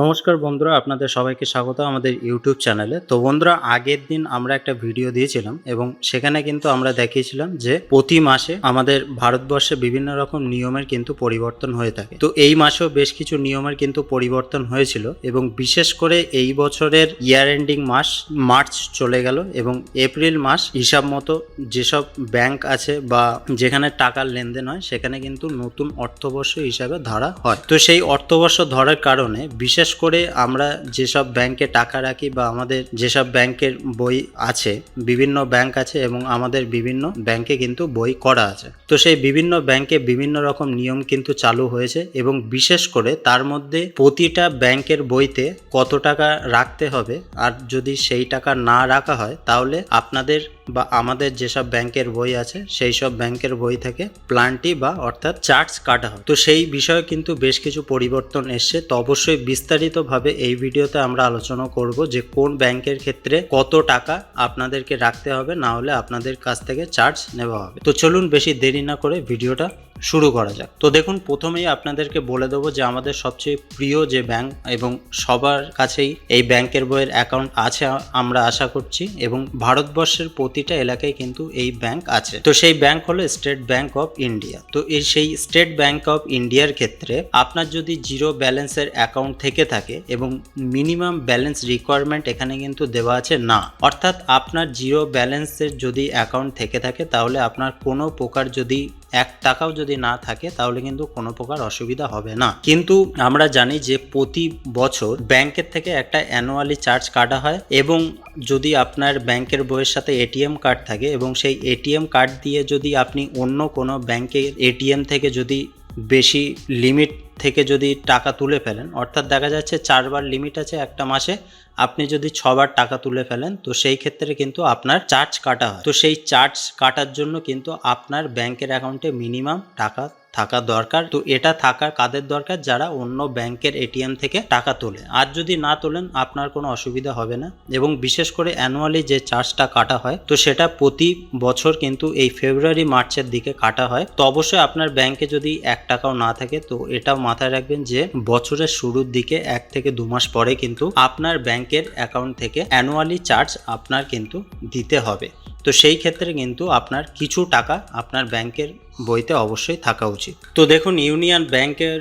নমস্কার বন্ধুরা, আপনাদের সবাইকে স্বাগত আমাদের ইউটিউব চ্যানেলে। তো বন্ধুরা, আগের দিন আমরা একটা ভিডিও দিয়েছিলাম এবং সেখানে কিন্তু আমরা দেখিয়েছিলাম যে প্রতি মাসে আমাদের ভারতবর্ষে বিভিন্ন রকম নিয়মের কিন্তু পরিবর্তন হয়ে থাকে। তো এই মাসেও বেশ কিছু নিয়মের কিন্তু পরিবর্তন হয়েছিল এবং বিশেষ করে এই বছরের ইয়ার এন্ডিং মাস মার্চ চলে গেল এবং এপ্রিল মাস হিসাব মতো যেসব ব্যাংক আছে বা যেখানে টাকার লেনদেন হয়, সেখানে কিন্তু নতুন অর্থবর্ষ হিসাবে ধরা হয়। তো সেই অর্থবর্ষ ধরার কারণে বিশেষ করে আমরা যেসব ব্যাংকে টাকা রাখি বা আমাদের যেসব ব্যাংকের বই আছে, বিভিন্ন ব্যাংক আছে এবং আমাদের বিভিন্ন ব্যাংকে কিন্তু বই করা আছে। তো সেই বিভিন্ন ব্যাংকে বিভিন্ন রকম নিয়ম কিন্তু চালু হয়েছে এবং বিশেষ করে তার মধ্যে প্রতিটা ব্যাংকের বইতে কত টাকা রাখতে হবে আর যদি সেই টাকা না রাখা হয়, তাহলে আপনাদের বা আমাদের যেসব ব্যাংকের বই আছে, সেই সব ব্যাংকের বই থেকে প্লান্টি বা অর্থাৎ চার্জ কাটা হয়। তো সেই বিষয়ে কিন্তু বেশ কিছু পরিবর্তন এসছে। তো অবশ্যই বিস্তারিতভাবে এই ভিডিওতে আমরা আলোচনা করব যে কোন ব্যাংকের ক্ষেত্রে কত টাকা আপনাদেরকে রাখতে হবে, না হলে আপনাদের কাছ থেকে চার্জ নেওয়া হবে। তো চলুন বেশি দেরি না করে ভিডিওটা শুরু করা যাক। তো দেখুন, প্রথমেই আপনাদেরকে বলে দেবো যে আমাদের সবচেয়ে প্রিয় যে ব্যাংক এবং সবার কাছেই এই ব্যাংকের বইয়ের অ্যাকাউন্ট আছে আমরা আশা করছি এবং ভারতবর্ষের প্রতিটা এলাকায় কিন্তু এই ব্যাংক আছে। তো সেই ব্যাংক হলো স্টেট ব্যাংক অফ ইন্ডিয়া তো এই সেই স্টেট ব্যাংক অফ ইন্ডিয়ার ক্ষেত্রে আপনার যদি জিরো ব্যালেন্সের অ্যাকাউন্ট থেকে থাকে এবং মিনিমাম ব্যালেন্স রিকোয়ারমেন্ট এখানে কিন্তু দেওয়া আছে না, অর্থাৎ আপনার জিরো ব্যালেন্সের যদি অ্যাকাউন্ট থেকে থাকে, তাহলে আপনার কোনো প্রকার যদি এক টাকাও যদি না থাকে, তাহলে কিন্তু কোনো প্রকার অসুবিধা হবে না। কিন্তু আমরা জানি যে প্রতি বছর ব্যাংকের থেকে একটা অ্যানুয়ালি চার্জ কাটা হয় এবং যদি আপনার ব্যাংকের বইয়ের সাথে এটিএম কার্ড থাকে এবং সেই এটিএম কার্ড দিয়ে যদি আপনি অন্য কোনো ব্যাংকের এটিএম থেকে যদি বেশি লিমিট থেকে যদি টাকা তুলে ফেলেন, অর্থাৎ দেখা যাচ্ছে চারবার লিমিট আছে একটা মাসে, আপনি যদি ছবার টাকা তুলে ফেলেন, তো সেই ক্ষেত্রে কিন্তু আপনার চার্জ কাটা হয়। তো সেই চার্জ কাটার জন্য কিন্তু আপনার ব্যাংকের অ্যাকাউন্টে মিনিমাম টাকা থাকা দরকার। তো এটা থাকার কাদের দরকার? যারা অন্য ব্যাংকের এটিএম থেকে টাকা তোলে। আর যদি না তোলেন, আপনার কোনো অসুবিধা হবে না। এবং বিশেষ করে অ্যানুয়ালি যে চার্জটা কাটা হয়, তো সেটা প্রতি বছর কিন্তু এই ফেব্রুয়ারি মার্চের দিকে কাটা হয়। তো অবশ্যই আপনার ব্যাংকে যদি এক টাকাও না থাকে, তো এটাও মাথায় রাখবেন যে বছরের শুরুর দিকে এক থেকে দু মাস পরে কিন্তু আপনার ব্যাংকের অ্যাকাউন্ট থেকে অ্যানুয়ালি চার্জ আপনার কিন্তু দিতে হবে। তো সেই ক্ষেত্রে কিন্তু আপনার কিছু টাকা আপনার ব্যাংকের বইতে অবশ্যই থাকা উচিত। তো দেখুন, ইউনিয়ন ব্যাংকের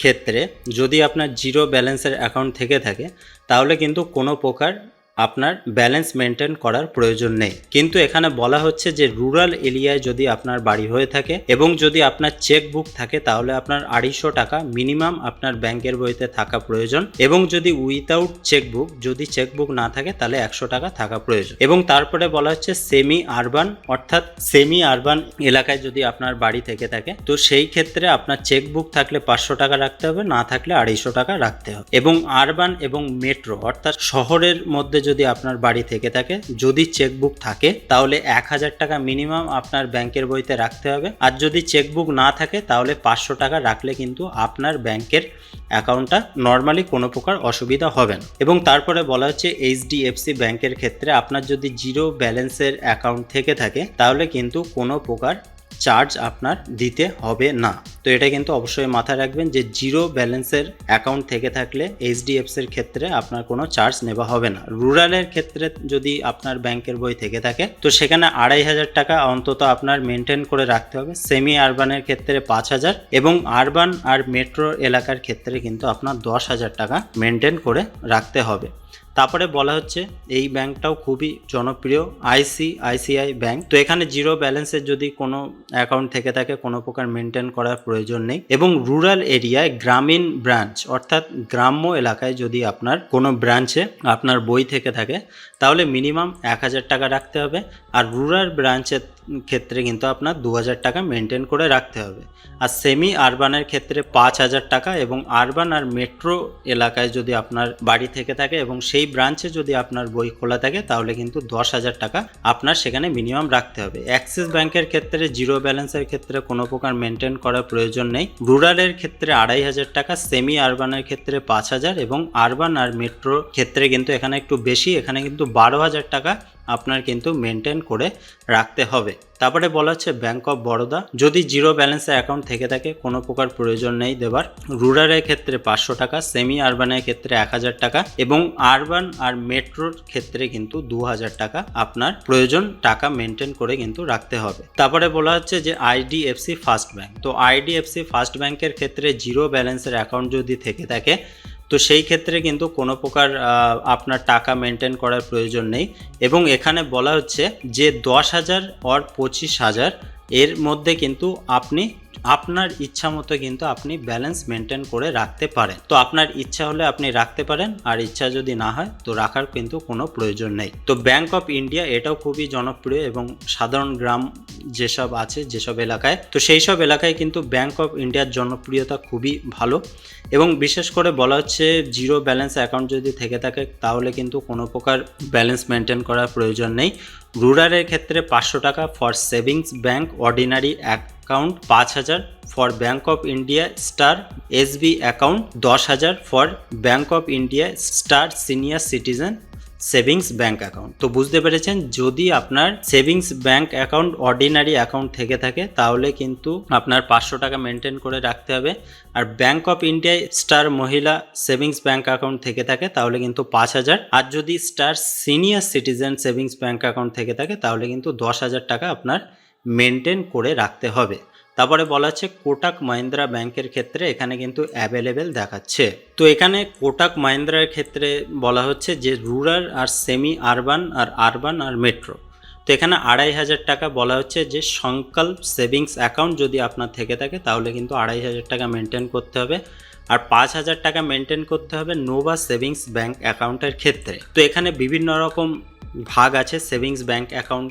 ক্ষেত্রে যদি আপনার জিরো ব্যালেন্সের অ্যাকাউন্ট থেকে থাকে, তাহলে কিন্তু কোনো প্রকার আপনার ব্যালেন্স মেনটেন করার প্রয়োজন নেই। কিন্তু এখানে বলা হচ্ছে যে রুরাল এরিয়ায় যদি আপনার বাড়ি হয়ে থাকে এবং যদি আপনার চেক বুক থাকে, তাহলে আপনার আড়াইশো টাকা মিনিমাম আপনার ব্যাংকের বইতে থাকা প্রয়োজন এবং যদি উইথাউট চেক বুক যদি চেক বুক না থাকে, তাহলে একশো টাকা থাকা প্রয়োজন। এবং তারপরে বলা হচ্ছে সেমি আরবান অর্থাৎ সেমি আরবান এলাকায় যদি আপনার বাড়ি থেকে থাকে, তো সেই ক্ষেত্রে আপনার চেক বুক থাকলে পাঁচশো টাকা রাখতে হবে, না থাকলে আড়াইশো টাকা রাখতে হবে। এবং আরবান এবং মেট্রো অর্থাৎ শহরের মধ্যে যদি আপনার বাড়ি থেকে থাকে, যদি চেকবুক থাকে, তাহলে এক হাজার টাকা মিনিমাম আপনার ব্যাংকের বইতে রাখতে হবে। আর যদি চেকবুক না থাকে, তাহলে পাঁচশো টাকা রাখলে কিন্তু আপনার ব্যাংকের অ্যাকাউন্টটা নর্মালি কোনো প্রকার অসুবিধা হবে না। এবং তারপরে বলা হচ্ছে এইচডিএফসি ব্যাংকের ক্ষেত্রে আপনার যদি জিরো ব্যালেন্সের অ্যাকাউন্ট থেকে থাকে, তাহলে কিন্তু কোনো প্রকার চার্জ আপনার দিতে হবে না। তো এটা কিন্তু অবশ্যই মাথায় রাখবেন যে জিরো ব্যালেন্সের অ্যাকাউন্ট থেকে থাকলে এইচডিএফসির ক্ষেত্রে আপনার কোনো চার্জ নেওয়া হবে না। রুরালের ক্ষেত্রে যদি আপনার ব্যাংকের বই থেকে থাকে, তো সেখানে আড়াই হাজার টাকা অন্তত আপনার মেনটেন করে রাখতে হবে। সেমি আরবানের ক্ষেত্রে পাঁচ হাজার এবং আরবান আর মেট্রো এলাকার ক্ষেত্রে কিন্তু আপনার দশ হাজার টাকা মেনটেন করে রাখতে হবে। তারপরে বলা হচ্ছে এই ব্যাংকটাও খুবই জনপ্রিয় আইসি আইসিআই ব্যাংক। তো এখানে জিরো ব্যালেন্সের যদি কোনো অ্যাকাউন্ট থেকে থাকে, কোনো প্রকার মেনটেন করার প্রয়োজন নেই। এবং রুরাল এরিয়ায় গ্রামীণ ব্রাঞ্চ, অর্থাৎ গ্রাম্য এলাকায় যদি আপনার কোনো ব্রাঞ্চে আপনার বই থেকে থাকে, তাহলে মিনিমাম এক হাজার টাকা রাখতে হবে। আর রুরাল ব্রাঞ্চের ক্ষেত্রে কিন্তু আপনার দু হাজার টাকা মেনটেন করে রাখতে হবে। আর সেমি আরবানের ক্ষেত্রে পাঁচ হাজার টাকা এবং আরবান আর মেট্রো এলাকায় যদি আপনার বাড়ি থেকে থাকে এবং সেই ব্রাঞ্চে যদি আপনার বই খোলা থাকে, তাহলে কিন্তু দশ হাজার টাকা আপনার সেখানে মিনিমাম রাখতে হবে। অ্যাক্সিস ব্যাংকের ক্ষেত্রে জিরো ব্যালেন্সের ক্ষেত্রে কোনো প্রকার মেনটেন করার প্রয়োজন নেই। রুরালের ক্ষেত্রে আড়াই হাজার টাকা সেমি আরবানের ক্ষেত্রে পাঁচ হাজার এবং আরবান আর মেট্রো ক্ষেত্রে কিন্তু এখানে একটু বেশি, এখানে কিন্তু বারো হাজার টাকা আপনার কিন্তু মেনটেন করে রাখতে হবে। তারপরে বলা হচ্ছে ব্যাংক অফ বরোদা যদি জিরো ব্যালেন্সে অ্যাকাউন্ট থেকে থাকে, কোনো প্রকার প্রয়োজন নেই দেবার। রুরালের ক্ষেত্রে পাঁচশো টাকা সেমি আরবানের ক্ষেত্রে এক হাজার টাকা এবং আরবান আর মেট্রোর ক্ষেত্রে কিন্তু দু হাজার টাকা আপনার প্রয়োজন টাকা মেনটেন করে কিন্তু রাখতে হবে। তারপরে বলা হচ্ছে যে আইডিএফসি ফার্স্ট ব্যাংক তো আইডিএফসি ফার্স্ট ব্যাংকের ক্ষেত্রে জিরো ব্যালেন্সের অ্যাকাউন্ট যদি থেকে থাকে তো সেই ক্ষেত্রে কিন্তু কোনো প্রকার আপনার টাকা মেনটেন করার প্রয়োজন নেই এবং এখানে বলা হচ্ছে যে দশ হাজার অর পঁচিশ হাজার এর মধ্যে কিন্তু আপনি, আপনার ইচ্ছা মতো কিন্তু আপনি ব্যালেন্স মেনটেন করে রাখতে পারেন। তো আপনার ইচ্ছা হলে আপনি রাখতে পারেন, আর ইচ্ছা যদি না হয় তো রাখার কিন্তু কোনো প্রয়োজন নেই। তো ব্যাংক অফ ইন্ডিয়া এটাও খুবই জনপ্রিয় এবং সাধারণ গ্রাম যেসব আছে, যেসব এলাকায়। তো সেই সব এলাকায় কিন্তু ব্যাঙ্ক অফ ইন্ডিয়ার জনপ্রিয়তা খুবই ভালো এবং বিশেষ করে বলা হচ্ছে জিরো ব্যালেন্স অ্যাকাউন্ট যদি থেকে থাকে, তাহলে কিন্তু কোনো প্রকার ব্যালেন্স মেনটেন করার প্রয়োজন নেই। রুরালের ক্ষেত্রে পাঁচশো টাকা for savings bank ordinary account পাঁচ হাজার for Bank of India star SB account দশ হাজার for Bank of India star senior citizen savings bank account. তো বুঝতে পেরেছেন, যদি আপনার savings bank account ordinary account থেকে থাকে, তাহলে কিন্তু আপনার পাঁচশো টাকা মেনটেন করে রাখতে হবে। আর Bank of India star Mahila savings bank account থেকে থাকে, তাহলে কিন্তু পাঁচ হাজার। আর যদি star senior citizen savings bank account থেকে থাকে, তাহলে কিন্তু দশ হাজার টাকা আপনার মেনটেন করে রাখতে হবে। তারপরে বলা হচ্ছে কোটাক মাহিন্দ্রা ব্যাংকের ক্ষেত্রে এখানে কিন্তু অ্যাভেলেবেল দেখাচ্ছে। তো এখানে কোটাক মাহিন্দ্রার ক্ষেত্রে বলা হচ্ছে যে রুরাল আর সেমি আরবান আর আরবান আর মেট্রো তো এখানে আড়াই হাজার টাকা বলা হচ্ছে যে সংকল্প সেভিংস অ্যাকাউন্ট যদি আপনার থেকে থাকে তাহলে কিন্তু আড়াই হাজার টাকা মেনটেন করতে হবে। আর পাঁচ হাজার টাকা মেনটেন করতে হবে নোভা সেভিংস ব্যাংক অ্যাকাউন্টের ক্ষেত্রে। তো এখানে বিভিন্ন রকম ভাগ আছে সেভিংস ব্যাংক অ্যাকাউন্ট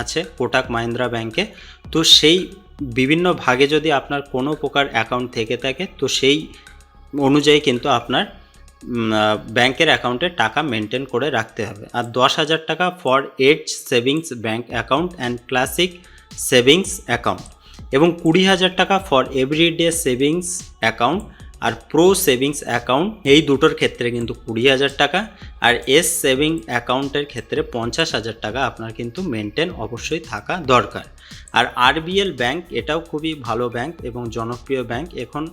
আছে কোটাক মাহিন্দ্রা ব্যাংকে। তো সেই বিভিন্ন ভাগে যদি আপনার কোনো প্রকার অ্যাকাউন্ট থেকে থাকে, তো সেই অনুযায়ী কিন্তু আপনার ব্যাংকের অ্যাকাউন্টে টাকা মেনটেন করে রাখতে হবে। আর দশ হাজার টাকা for edge savings bank account and classic savings account এবং কুড়ি হাজার টাকা ফর এভরিডে সেভিংস অ্যাকাউন্ট আর প্রো সেভিংস অ্যাকাউন্ট এই দুটোর ক্ষেত্রে কিন্তু কুড়ি হাজার টাকা আর এস সেভিং অ্যাকাউন্টের ক্ষেত্রে পঞ্চাশ হাজার টাকা আপনার কিন্তু মেনটেন অবশ্যই থাকা দরকার। আর আরবিএল ব্যাংক এটাও খুবই ভালো ব্যাংক এবং জনপ্রিয় ব্যাংক এখন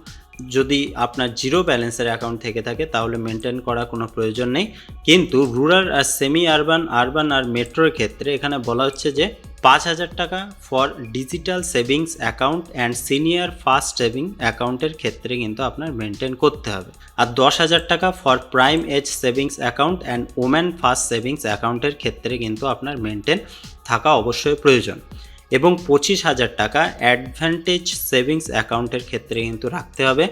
যদি আপনার জিরো ব্যালেন্সের অ্যাকাউন্ট থেকে থাকে তাহলে মেনটেন করার কোনো প্রয়োজন নেই। কিন্তু রুরাল আর সেমি আরবান আরবান আর মেট্রোর ক্ষেত্রে এখানে বলা হচ্ছে যে পাঁচ হাজার টাকা for digital savings account and senior first saving অ্যাকাউন্টের ক্ষেত্রে কিন্তু আপনার মেনটেন করতে হবে। আর দশ হাজার টাকা for prime edge savings account and woman first savings অ্যাকাউন্টের ক্ষেত্রে কিন্তু আপনার মেনটেন থাকা অবশ্যই প্রয়োজন। এবং পঁচিশ হাজার টাকা অ্যাডভান্টেজ সেভিংস অ্যাকাউন্টের ক্ষেত্রে কিন্তু রাখতে হবে।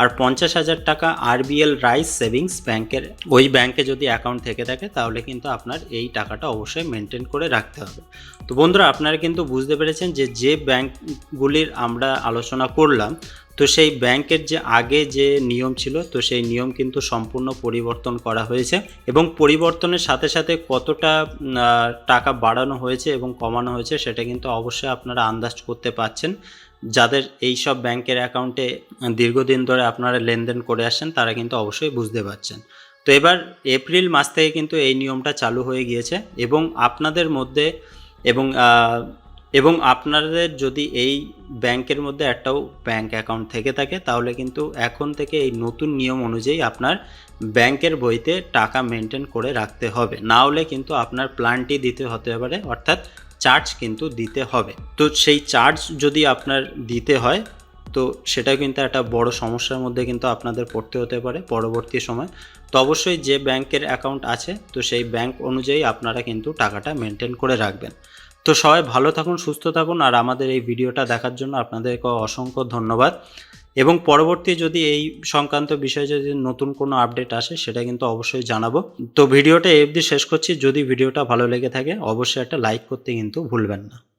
আর পঞ্চাশ হাজার টাকা আরবিএল রাইস সেভিংস ব্যাংকের ওই ব্যাংকে যদি অ্যাকাউন্ট থেকে থাকে, তাহলে কিন্তু আপনার এই টাকাটা অবশ্যই মেনটেন করে রাখতে হবে। তো বন্ধুরা, আপনারা কিন্তু বুঝতে পেরেছেন যে যে ব্যাংকগুলির আমরা আলোচনা করলাম, তো সেই ব্যাংকের যে আগে যে নিয়ম ছিল, তো সেই নিয়ম কিন্তু সম্পূর্ণ পরিবর্তন করা হয়েছে এবং পরিবর্তনের সাথে সাথে কতটা টাকা বাড়ানো হয়েছে এবং কমানো হয়েছে, সেটা কিন্তু অবশ্যই আপনারা আন্দাজ করতে পারছেন। যাদের এই সব ব্যাংকের অ্যাকাউন্টে দীর্ঘদিন ধরে আপনারা লেনদেন করে আসছেন, তারা কিন্তু অবশ্যই বুঝতে পারছেন। তো এবার এপ্রিল মাস থেকে কিন্তু এই নিয়মটা চালু হয়ে গিয়েছে এবং আপনাদের মধ্যে এবং এবং আপনাদের যদি এই ব্যাংকের মধ্যে একটাও ব্যাংক অ্যাকাউন্ট থেকে থাকে, তাহলে কিন্তু এখন থেকে এই নতুন নিয়ম অনুযায়ী আপনার ব্যাংকের বইতে টাকা মেনটেন করে রাখতে হবে। না হলে কিন্তু আপনার প্ল্যানটি দিতে হতে পারে, অর্থাৎ চার্জ কিন্তু দিতে হবে। তো সেই চার্জ যদি আপনার দিতে হয়, তো সেটা কিন্তু একটা বড় সমস্যার মধ্যে কিন্তু আপনাদের পড়তে হতে পারে পরবর্তী সময়। তো অবশ্যই যে ব্যাংকের অ্যাকাউন্ট আছে, তো সেই ব্যাংক অনুযায়ী আপনারা কিন্তু টাকাটা মেনটেন করে রাখবেন। তো সবাই ভালো থাকুন, সুস্থ থাকুন, আর আমাদের এই ভিডিওটা দেখার জন্য আপনাদেরকে অসংখ্য ধন্যবাদ। এবং পরবর্তী যদি এই সংক্রান্ত বিষয়ে যদি নতুন কোনো আপডেট আসে, সেটা কিন্তু অবশ্যই জানাব। তো ভিডিওটা এফ শেষ করছি। যদি ভিডিওটা ভালো লেগে থাকে, অবশ্যই একটা লাইক করতে কিন্তু ভুলবেন না।